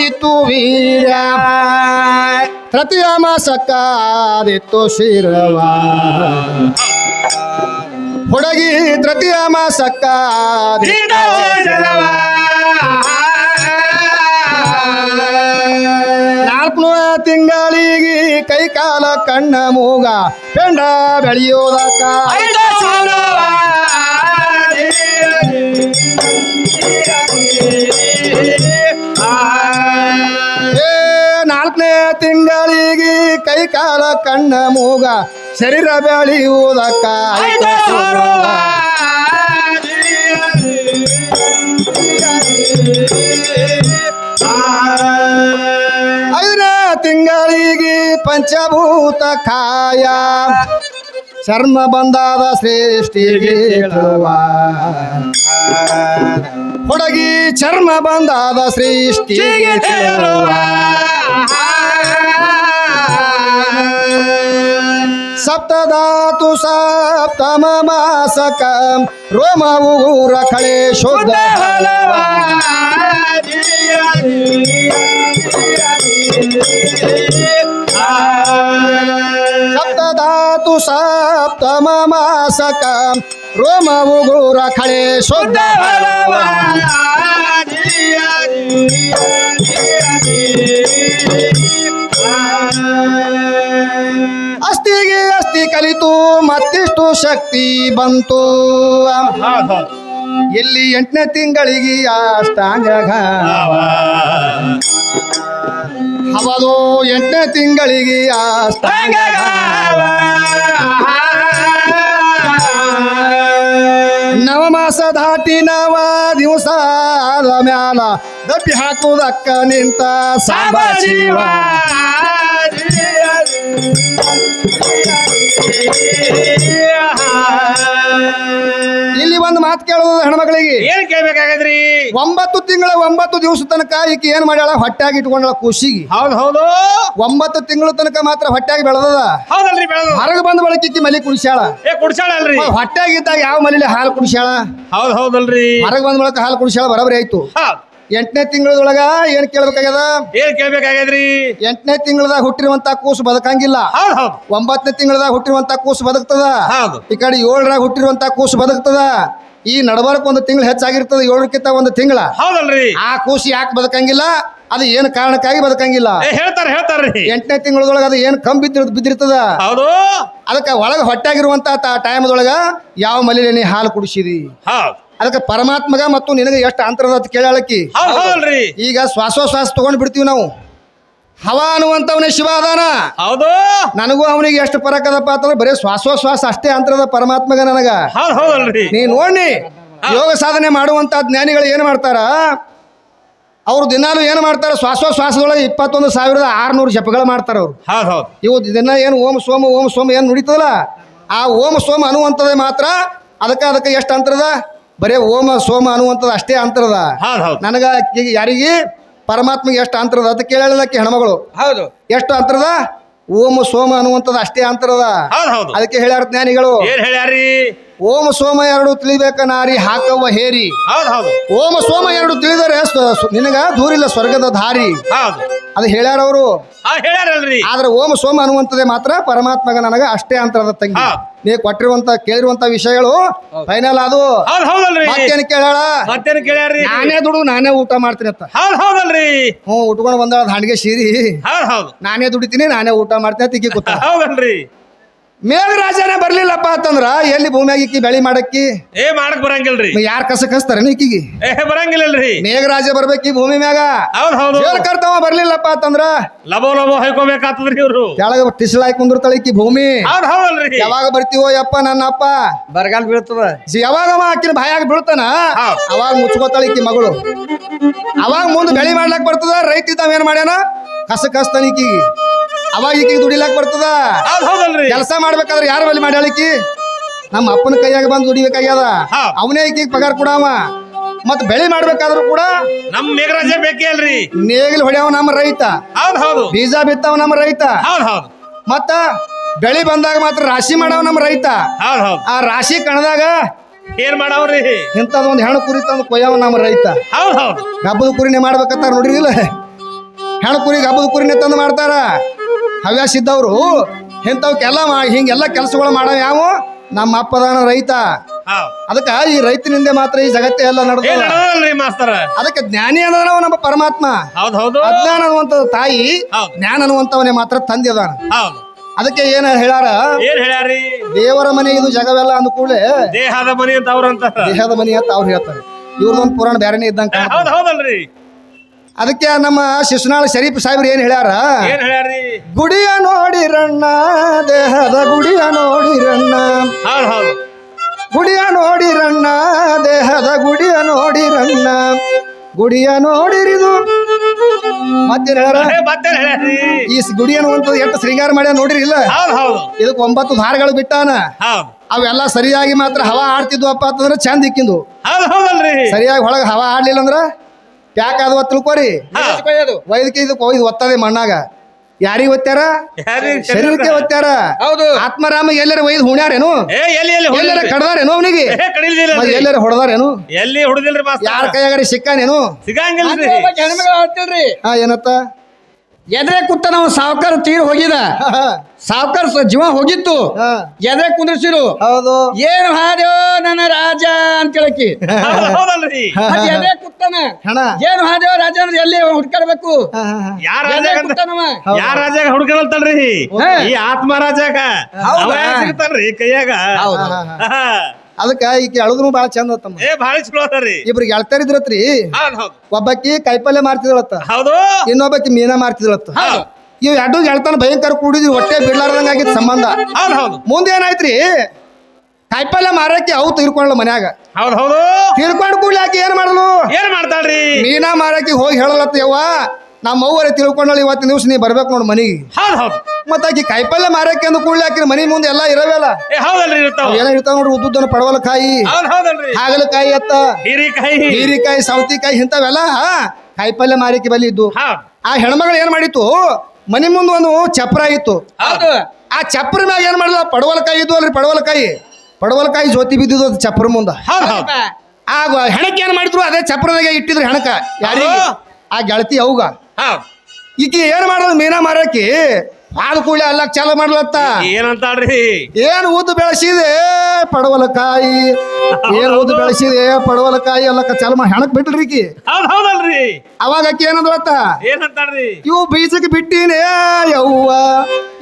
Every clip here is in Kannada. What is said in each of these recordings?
ಆದಿತ್ತು ವೀರ. ತೃತೀಯ ಮಾಸಕ್ಕಾದಿತ್ತು ಶಿರವ. ಹುಡುಗಿ ತೃತೀಯ ಮಾಸಕ್ಕಾದಿತ್ತು ನಾಲ್ಕು ತಿಂಗಳಿಗೆ ಕೈ ಕಾಲ ಕಣ್ಣ ಮೂಗ ಬೆಂಡ ಬೆಳೆಯೋದಕ್ಕ. ಕಣ್ಣ ಮೂಗ ಶರೀರ ಬೆಳೆಯುವುದಕ್ಕ ತಿಂಗಳಿಗೆ ಪಂಚಭೂತ ಕಾಯ. ಚರ್ಮ ಬಂದಾದ ಸೃಷ್ಟಿಗೆ ಹೊಡಗಿ ಚರ್ಮ ಬಂದಾದ ಸೃಷ್ಟಿಗೆ ಸಪ್ತಧಾತು ಸಪ್ತಮ ಮಾಸಕ ರೋಮ ಊರ ಕಳೆ ಶುದ್ಧ. ಸಪ್ತಧಾತು ಸಪ್ತಮ ಮಾಸಕ ರೋಮ ಉಗುರ ಕಳೆ ಶುದ್ಧ ಕಲಿತು ಮತ್ತಿಷ್ಟು ಶಕ್ತಿ ಬಂತು. ಎಲ್ಲಿ ಎಂಟನೇ ತಿಂಗಳಿಗೆ ಅಷ್ಟಾಂಗ ಹವದು ಎಂಟನೇ ತಿಂಗಳಿಗೆ ಅಷ್ಟಾಂಗ ನವಮಾಸ ದಾಟಿ ನವ ದಿವಸ ಮ್ಯಾಲ ದಪ್ಪಿ ಹಾಕುವುದಕ್ಕ ನಿಂತ ಸಾಂಬ ಶಿವ ಇಲ್ಲಿ ಒಂದು ಮಾತು ಕೇಳೋದು ಹೆಣ್ಮಕ್ಳಿಗೆ ಏನ್ ಕೇಳ್ಬೇಕಾಗದ್ರಿ? ಒಂಬತ್ತು ತಿಂಗಳ ಒಂಬತ್ತು ದಿವಸ ತನಕ ಈಕೆ ಏನ್ ಮಾಡ್ಯಾಳ? ಹೊಟ್ಟಾಗಿ ಇಟ್ಕೊಂಡಳ ಖುಷಿಗೆ ಹೌದು ಹೌದು. ಒಂಬತ್ತು ತಿಂಗಳ ತನಕ ಮಾತ್ರ ಹೊಟ್ಟಾಗಿ ಬೆಳೆದದ. ಹೌದಲ್ರಿ ಬೆಳೆದು ಹೊರಗೆ ಬಂದ ಬಳಿಕ ಈಕಿ ಮಲಿ ಕುಡಿಸ್ಯಾಳ ಏ ಕುಡ್ಸಾಳ ಅಲ್ರಿ ಹೊಟ್ಟಾಗಿದ್ದಾಗ ಯಾವ ಮಲಿಲಿ ಹಾಲು ಕುಡಿಸ್ಯಾಳ ಹೌದು ಹೌದಲ್ರಿ. ಹೊರಗೆ ಬಂದ ಬಳಿಕ ಹಾಲು ಕುಡಿಸ್ಯಾಳ ಬರಬರಿ ಆಯ್ತು. ಎಂಟನೇ ತಿಂಗಳದೊಳಗ ಏನ್ ಕೇಳ್ಬೇಕಾಗ್ಯದ? ಏನ್ ಕೇಳ್ಬೇಕಾಗ್ಯದ್ರಿ? ಎಂಟನೇ ತಿಂಗಳದಾಗ ಹುಟ್ಟಿರುವಂತ ಕೂಸು ಬದುಕಂಗಿಲ್ಲ. ಹೌದ್ ಹೌದ್. ಒಂಬತ್ತನೇ ತಿಂಗಳದಾಗ ಹುಟ್ಟಿರುವಂತ ಕೂಸು ಬದುಕ್ತದ. ಹೌದು. ಈ ಕಡೆ ಏಳರಾಗ ಹುಟ್ಟಿರುವಂತ ಕೂಸು ಬದುಕ್ತದ. ಈ ನಡಬರ್ಕ್ ಒಂದು ತಿಂಗಳು ಹೆಚ್ಚಾಗಿರ್ತದ ಏಳಕ್ಕಿಂತ ಒಂದು ತಿಂಗಳ. ಹೌದಲ್ರಿ. ಆ ಕೂಸು ಯಾಕೆ ಬದುಕಂಗಿಲ್ಲ? ಅದು ಏನು ಕಾರಣಕ್ಕಾಗಿ ಬದುಕಂಗಿಲ್ಲ? ಹೇಳ್ತಾರೆ ಹೇಳ್ತಾರ ಹೇಳ್ತಾರ್ರಿ. ಎಂಟನೇ ತಿಂಗಳದೊಳಗ ಅದು ಏನು ಕಂಬಿ ಬಿದ್ದಿರ್ ಬಿದ್ದಿರ್ತದ? ಹೌದು. ಅದಕ್ಕೆ ಒಳಗೆ ಟೈಮ್ ಟೈಮ್ದೊಳಗ ಯಾವ ಮಲಿಲೆ ಹಾಲು ಕುಡಿಸಿರಿ ಹೌದ್. ಅದಕ್ಕೆ ಪರಮಾತ್ಮಗ ಮತ್ತು ನಿನಗೆ ಎಷ್ಟು ಅಂತರದ ಅಂತ ಕೇಳಾಳಕ್ಕಿ ಈಗ ಶ್ವಾಸೋಶ್ವಾಸ ತಗೊಂಡ್ ಬಿಡ್ತೀವಿ ನಾವು. ಹವ ಅನ್ನುವಂಥವನೇ ಶಿವ ಅದಾನ. ಹೌದು. ನನಗೂ ಅವನಿಗೆ ಎಷ್ಟು ಪರಕದಪ್ಪ ಅಂತಂದ್ರೆ ಬರೀ ಶ್ವಾಸೋಶ್ವಾಸ ಅಷ್ಟೇ ಅಂತರದ ಪರಮಾತ್ಮಗ ನನಗ. ನೀ ನೋಡಿ ಯೋಗ ಸಾಧನೆ ಮಾಡುವಂತ ಜ್ಞಾನಿಗಳು ಏನು ಮಾಡ್ತಾರ? ಅವ್ರು ದಿನಾಲು ಏನು ಮಾಡ್ತಾರೆ? ಶ್ವಾಸೋಶ್ವಾಸದೊಳಗೆ ಇಪ್ಪತ್ತೊಂದು ಸಾವಿರದ ಆರುನೂರು ಜಪಗಳು ಮಾಡ್ತಾರ ಅವರು. ಹೌದ್ ಇವು ದಿನ ಏನು ಓಂ ಸೋಮ ಓಂ ಸೋಮ ಏನು ನುಡಿತದಲ್ಲ ಆ ಓಂ ಸೋಮ ಅನ್ನುವಂಥದ್ದೇ ಮಾತ್ರ ಅದಕ್ಕೆ ಅದಕ್ಕೆ ಎಷ್ಟು ಅಂತರದ ಬರೀ ಓಮ ಸೋಮ ಅನ್ನುವಂಥದ್ದು ಅಷ್ಟೇ ಅಂತರದ. ಹೌದು ಹೌದು. ನನಗ ಯಾರಿಗೆ ಪರಮಾತ್ಮಗೆ ಎಷ್ಟು ಅಂತರದ ಅಂತ ಕೇಳಲಕ್ಕೆ ಹೆಣ್ಮಗಳು. ಹೌದು. ಎಷ್ಟು ಅಂತರದ? ಓಮ ಸೋಮ ಅನ್ನುವಂಥದ್ದು ಅಷ್ಟೇ ಅಂತರದ. ಹೌದ್ ಹೌದು. ಅದಕ್ಕೆ ಹೇಳ್ಯಾರ ಜ್ಞಾನಿಗಳು. ಏನ್ ಹೇಳ್ಯಾರಿ ಓಂ ಸೋಮ ಎರಡು ತಿಳಿಬೇಕ ನಾರಿ ಹಾಕವ್ವ ಹೇರಿ. ಹೌದು ಹೌದು. ಓಂ ಸೋಮ ಎರಡು ತಿಳಿದರೆ ಸ್ವ- ನಿನಗ ದೂರಿಲ್ಲ ಸ್ವರ್ಗದ ದಾರಿ ಹೌದು. ಅದು ಹೇಳ್ಯಾರ ಅವರು. ಹಾ ಹೇಳ್ಯಾರಲ್ರಿ. ಆದ್ರೆ ಓಂ ಸೋಮ ಅನ್ನುವಂಥದ್ದೇ ಮಾತ್ರ ಪರಮಾತ್ಮಗ ನನಗ ಅಷ್ಟೇ ಅಂತರದ ತಂಗಿ. ಹಾ. ನೀ ಕೊಟ್ಟಿರುವಂತ ಕೇಳಿರುವಂತ ವಿಷಯಗಳು ಫೈನಲ್ ಅದು. ಹೌದು ಹೌದಲ್ರಿ. ಮತ್ತೇನು ಕೇಳಾಳ ಮತ್ತೇನ್ ಕೇಳ್ಯಾರಿ ನಾನೇ ದುಡು ನಾನೇ ಊಟ ಮಾಡ್ತೀನಿ ಅಂತ ಹೌದು ಹೌದಲ್ರಿ. ಹ್ಞೂ ಉಟ್ಕೊಂಡು ಬಂದಾಳ ಹಂಡಿಗೆ ಸೀರಿ. ಹೌದ್ ಹೌದು. ನಾನೇ ದುಡಿತೀನಿ ನಾನೇ ಊಟ ಮಾಡ್ತೀನಿ ತಿಕ್ಕಿ ಕೂತ ಹೌದಲ್ರಿ. ಮೇಘರಾಜನೇ ಬರ್ಲಿಲ್ಲಪ್ಪ ಅಂತಂದ್ರ ಎಲ್ಲಿ ಭೂಮಿಯಾಗಿ ಈಕಿ ಬೆಳಿ ಮಾಡಕ್ಕಿ? ಏ ಮಾಡಕ್ ಬರಂಗಿಲ್ರಿ. ಯಾರ ಕಸ ಕಸ್ತಾರ ಈಕಿಗೆ? ಏ ಬರಂಗಿಲ್ಲಲ್ರಿ. ಮೇಘರಾಜ ಬರ್ಬೇಕಿ ಭೂಮಿ ಮ್ಯಾಗ? ಹೌದ್ ಹೌದು. ಕರ್ತವ ಬರ್ಲಿಲ್ಲಪ್ಪ ಅಂತಂದ್ರ? ಲಬೋ ಲಬೋ ಹೈಕೋಬೇಕಾತದ್ರಿ ಇವ್ರು. ಕೆಳಗ ಟಿಸಲಾಗಿ ಕುಂದಿರ್ತಾಳ ಈಕಿ ಭೂಮಿ. ಹೌದ್ ಹೌದಲ್ರಿ. ಯಾವಾಗ ಬರ್ತೀವೋ ಅಪ್ಪ ನನ್ನ ಅಪ್ಪ ಬರಗಾಲ ಬೀಳ್ತದ. ಜಿ- ಯಾವಾಗ ಅವ ಆಕಿನ ಬಾಯಾಗ ಬೀಳ್ತಾನ. ಅವಾಗ ಮುಚ್ಕೋತಾಳ ಇಕ್ಕಿ ಮಗಳು. ಅವಾಗ ಮುಂದೆ ಬೆಳಿ ಮಾಡ್ಲಾಕ್ ಬರ್ತದ? ರೈತ ಇದ್ದಾವ ಏನ್ ಮಾಡ್ಯಾನ? ಕಸ ಕಸ್ತಾನ ಈಕಿಗೆ. ಅವಾಗ ಈಕಿಗೆ ದುಡಿಲಾಕ್ ಬರ್ತದ? ಹೌದ್ ಹೌದಲ್ರಿ. ಕೆಲಸ ಮಾಡ್ಬೇಕಾದ್ರೆ ಯಾರ ಬಲಿ ಮಾಡ್ಯಾಳಿಕಿ ನಮ್ಮ ಅಪ್ಪನ ಕೈಯಾಗ ಬಂದು ದುಡಿಬೇಕಾಗ್ಯದ. ಅವನೇ ಈಕಿಗೆ ಪಗಾರ ಕೊಡವ. ಮತ್ ಬೆಳಿ ಮಾಡ್ಬೇಕಾದ್ರೂ ಕೂಡ ನಮ್ ಮೇಘರಾಜ ಬೇಕೇ ಅಲ್ರಿ. ನೇಗಿಲ್ ಹೊಡೆಯವ ನಮ್ಮ ರೈತ. ಹೌದ್ ಹೌದು. ಬೀಜ ಬಿತ್ತವ ನಮ್ಮ ರೈತ. ಹೌದ್ ಹೌದು. ಮತ್ತ ಬೆಳಿ ಬಂದಾಗ ಮಾತ್ರ ರಾಶಿ ಮಾಡವ ನಮ್ಮ ರೈತ. ಹೌದ್ ಹೌದ್. ಆ ರಾಶಿ ಕಣದಾಗ ಏನ್ ಮಾಡವ್ರಿ? ಇಂಥದೊಂದು ಹೆಣ್ಣು ಕುರಿ ತಂದು ಕೊಯ್ಯವ ನಮ್ಮ ರೈತ. ಹೌದ್ ಹೌದು. ಗಬ್ಬದ ಕುರಿನೇ ಮಾಡ್ಬೇಕಂತ ನೋಡಿರಿ ಹೆಣ್ಣು ಕುರಿ ಗಬ್ಬದ ಕುರಿನೇ ತಂದು ಮಾಡ್ತಾರ. ಹವ್ಯಾಸ ಇದ್ದವರು ಇಂಥವಕ್ಕೆಲ್ಲ ಹಿಂಗೆಲ್ಲ ಕೆಲಸಗಳು ಮಾಡೋ ಯಾವ ನಮ್ಮ ಅಪ್ಪದಾನ ರೈತ. ಅದಕ್ಕೆ ಈ ರೈತನಿಂದ ಮಾತ್ರ ಈ ಜಗತ್ತೇ ಎಲ್ಲ ನಡೆದ ಮಾಸ್ತರ. ಅದಕ್ಕೆ ಜ್ಞಾನಿ ಅನ್ನೋದವ ನಮ್ಮ ಪರಮಾತ್ಮ. ಅಜ್ಞಾನ ಅನ್ನುವಂತ ತಾಯಿ. ಜ್ಞಾನ ಅನ್ನುವಂತವನೇ ಮಾತ್ರ ತಂದೆ ಅದಾನ. ಹೌದು. ಅದಕ್ಕೆ ಏನ ಹೇಳಾರ ಏನ್ ದೇವರ ಮನೆ ಇದು ಜಗವೆಲ್ಲ ಅಂದ ಕೂಡಲೇ ದೇಹದ ಮನೆ ಅಂತ ಅವ್ರಂತ ದೇಹದ ಮನೆ ಅಂತ ಅವ್ರು ಹೇಳ್ತಾರೆ. ಇವ್ರದೊಂದು ಪುರಾಣ ಬೇರೆನೇ ಇದ್ದಂಗೆ ಹೌದಲ್ರಿ. ಅದಕ್ಕೆ ನಮ್ಮ ಶಿಶುನಾಳ ಶರೀಫ್ ಸಾಹೇಬ್ರು ಏನು ಹೇಳ್ಯಾರ? ಏನ್ ಹೇಳ್ಯಾರಿ ಗುಡಿಯ ನೋಡಿರಣ್ಣ ದೇಹದ ಗುಡಿಯ ನೋಡಿರಣ್ಣ ರಣ್ಣ. ಹೌದು ಗುಡಿಯ ನೋಡಿರಣ್ಣ ದೇಹದ ಗುಡಿಯ ನೋಡಿರಣ್ಣ ಗುಡಿಯ ನೋಡಿರಿದು. ಮತ್ತೆ ಹೇಳ್ಯಾರ? ಏ ಮತ್ತೇನ್ ಈ ಸ್- ಗುಡಿ ಅನ್ನುವಂಥದ್ದು ಎಷ್ಟು ಶೃಂಗಾರ ಮಾಡ್ಯ ನೋಡಿರಿಲ್ಲ ಇಲ್ಲ? ಹೌದು ಇದಕ್ಕೆ ಒಂಬತ್ತು ದಾರಗಳು ಬಿಟ್ಟಾನ? ಹೌದ್. ಅವೆಲ್ಲ ಸರಿಯಾಗಿ ಮಾತ್ರ ಹವಾ ಆಡ್ತಿದ್ವಪ್ಪ ಅಂತಂದ್ರೆ ಚಂದ ಇಕ್ಕಿಂದು. ಹೌದ್ ಹೌದಲ್ರಿ. ಸರಿಯಾಗಿ ಒಳಗೆ ಹವಾ ಆಡ್ಲಿಲ್ಲ ಅಂದ್ರ? ಪ್ಯಾಕ್ ಅದು. ತಿಳ್ಕೊರಿ. ವೈದ್ಯಕೀಯ ಇದಕ್ಕೆ ಒಯ್ದು ಒತ್ತದೆ ಮಣ್ಣಾಗ. ಯಾರಿಗೆ ಒತ್ತಾರ ಯಾರಿ ಶರೀರಕ್ಕೆ ಒತ್ತಾರ ಹೌದು. ಆತ್ಮರಾಮ ಎಲ್ಲರ ಒಯ್ದು ಹುಣ್ಯಾರೇನು? ಎಲ್ಲರ? ಕಡ್ದಾರೇನು ಅವನಿಗೆ? ಏ ಕಡಿಲಿಲ್ಲ ಎಲ್ಲರ ಹೊಡೆದಾರೇನು? ಎಲ್ಲಿ ಹೊಡೆದಿಲ್ರಿ ಯಾರ ಕೈಯಾಗ ಸಿಕ್ಕಾನೇನು? ಸಿಗಂಗಿಲ್ಲ ಏನತ್ತ? ಎದ್ರೆ ಕುತ್ತ ನಾವು ಸಾವುಕಾರ ತೀರ್ ಹೋಗಿದ. ಸಾವುಕಾರ ಜೀವ ಹೋಗಿತ್ತು. ಎದ್ರೆ ಕುಂದ್ರಿಸಿರು. ಹೌದು. ಏನು ಹಾದ್ಯೋ ನನ್ನ ರಾಜ ಅಂತ ಕೇಳಕಿ ಎದ್ರೆ ಹೌದಲ್ರಿ. ಏನ್ ಎದೆ ಕುತ್ತಾನ. ಏನು ಹಾದ್ಯೋ ರಾಜ ಅಂದ್ರೆ ಎಲ್ಲಿ ಹುಡ್ಕಾಡ್ಬೇಕು. ಯಾರ ರಾಜ ಹುಡ್ಕೊಳಲ್ತಲ್ರಿ ಈ ಆತ್ಮ ರಾಜಾಗ ಸಿಗ್ತಾನ್ರಿ ಕೈಯಾಗ. ಅದಕ್ಕ ಈಕೆ ಅಳದ್ರು ಬಾಳ ಚಂದ ತಮ್ಮ ಏ ಭಾಳ ಚಲೋ ಅದಾರಿ ಇಬ್ರಿಗೆ ಎಳ್ತಾರಿದ್ರತ್ರಿ ಇದ್ರತ್ರಿ. ಒಬ್ಬಾಕಿ ಕಾಯಿಪಲ್ಯ ಮಾರ್ತಿದಳತ್ತ. ಹೌದು. ಇನ್ನೊಬ್ಬಾಕಿ ಮೀನಾ ಮಾರ್ತಿದಳತ್ತ. ಇವ್ ಎರಡು ಎಳ್ತಾನ ಭಯಂಕರ ಕೂಡಿದ್ವಿ ಹೊಟ್ಟೆ ಬಿಡ್ಲಾರ್ದಂಗ ಆಗಿದ್ ಸಂಬಂಧ ಮುಂದೆ ಏನಾಯ್ತ್ರಿ ಕಾಯಿಪಲ್ಯ ಮಾರಕ್ಕೆ ಅವು ತೀರ್ಕೊಳ್ಳ ಮನ್ಯಾಗ. ಹೌದ್ ಹೌದು. ತೀರ್ಕೊಂಡು ಕೂಡ್ಲಿ ಹಾಕಿ ಏನ್ ಮಾಡಲು? ಏನ್ ಮಾಡ್ತಾಳ್ರಿ? ಮೀನಾ ಮಾರಕ್ಕೆ ಹೋಗಿ ಹೇಳಲತ್ತ ಯವ್ವ ನಮ್ಮ ಅವ್ವರೇ ತಿಳ್ಕೊಂಡಳು ಇವತ್ತಿನ ದಿವಸ ನೀ ಬರ್ಬೇಕು ನೋಡು ಮನಿಗೆ. ಹೌದ್ ಹೌದು. ಮತ್ತ ಆಕಿ ಕಾಯಿಪಲ್ಯ ಮಾರಕ್ಕೆ ಅಂದ ಕೂಡಲೇ ಆಕಿನ ಮನಿ ಮುಂದೆ ಎಲ್ಲಾ ಇರವೇಲ್ಲ ಏ ಹೌದಲ್ರಿ ಇರ್ತಾವ ಏನೋ ಇರ್ತಾವ ನೋಡ್ರಿ ಉದ್ದುದ್ದನ ಪಡವಲಕಾಯಿ ಹೌದ್ ಹೌದಲ್ರಿ. ಹಾಗಲಕಾಯಿ ಅತ್ತ ಹೀರಿಕಾಯಿ. ಹೀರಿಕಾಯಿ ಸೌತಿಕಾಯಿ ಇಂಥವೆಲ್ಲ ಕಾಯಿಪಲ್ಯ ಮಾರಕ್ಕೆ ಬಲಿ ಇದ್ದು ಆ ಹೆಣ್ಮಗಳು ಏನ್ ಮಾಡಿತ್ತು? ಮನಿ ಮುಂದೆ ಒಂದು ಚಪ್ರ ಇತ್ತು. ಹೌದು. ಆ ಚಪ್ರ ಮ್ಯಾಗ ಏನ್ ಮಾಡಿದ ಪಡವಲಕಾಯಿ ಇದ್ದು ಅಲ್ರಿ ಪಡವಲಕಾಯಿ. ಪಡವಲಕಾಯಿ ಜ್ಯೋತಿ ಬಿದ್ದಿದ್ದು ಅದು ಚಪ್ರ ಮುಂದ. ಹೌದ್ ಹೌದ್. ಆ ಹೆಣಕ್ಕೆ ಏನ್ ಮಾಡಿದ್ರು? ಅದೇ ಚಪ್ರದಾಗ ಇಟ್ಟಿದ್ರು ಹೆಣಕ. ಯಾರಿಗೆ? ಆ ಗೆಳತಿ ಅವುಗ. ಹಾ ಈಕಿ ಏನ್ ಮಾಡೋದು ಮೀನಾ ಮಾರಕ್ಕೆ ಹಾಲು ಕೂಡಲೇ ಅಲ್ಲ ಚಾಲ ಮಾಡ್ಲತ್ತ. ಏನಂತಾಳ್ರಿ? ಏನ್ ಉದ್ದು ಬೆಳೆಸಿದೆ ಪಡವಲಕಾಯಿ? ಏನ್ ಉದ್ದು ಬೆಳೆಸಿದೆ ಪಡವಲಕಾಯಿ ಅಲ್ಲಕ್ಕ ಚಾಲ ಮಾಡಿ ಹೆಣಕ್ ಬಿಟ್ರಿ ಹೌದ್ ಹೌದಲ್ರಿ. ಅವಾಗ ಆಕಿ ಏನಂದ್ಲತ್ತ? ಏನಂತಾಳ್ರಿ? ಇವು ಬೀಜಕ್ಕೆ ಬಿಟ್ಟಿನೇ ಯವ್ವ.